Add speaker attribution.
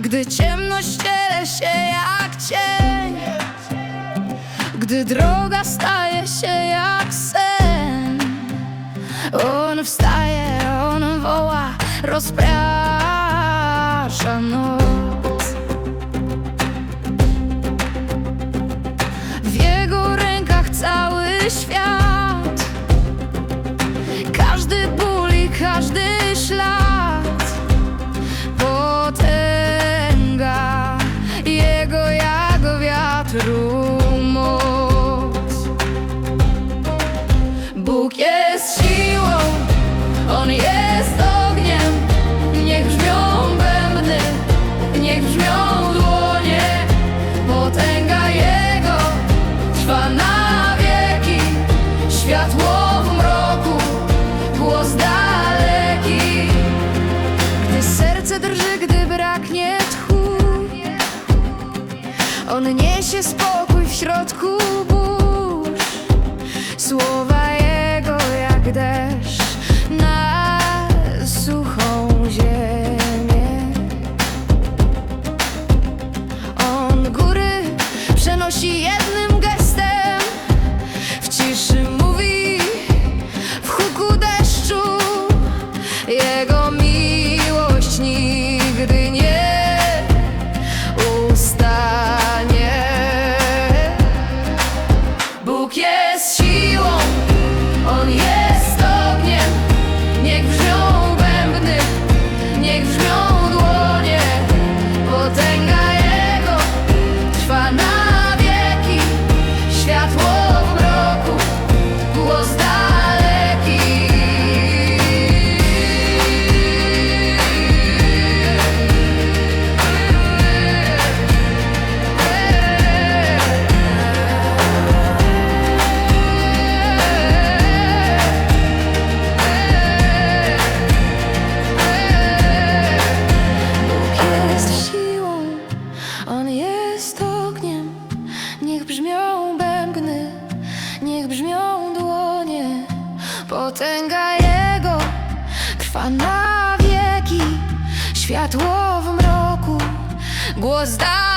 Speaker 1: Gdy ciemność ściele się jak cień. Gdy droga staje się jak sen. On wstaje, on woła, rozprasza noc wiatru moc Bóg jest siłą On jest ogniem. Niech brzmią bębny Niech brzmią dłonie. Potęga Jego Trwa na wieki. Światło w mroku Głos daleki. Gdy serce drży, gdy braknie On niesie spokój w środku burz. Słowa Jego jak deszcz na suchą ziemię. On góry przenosi jednym trwa na wieki. Światło w mroku, głos da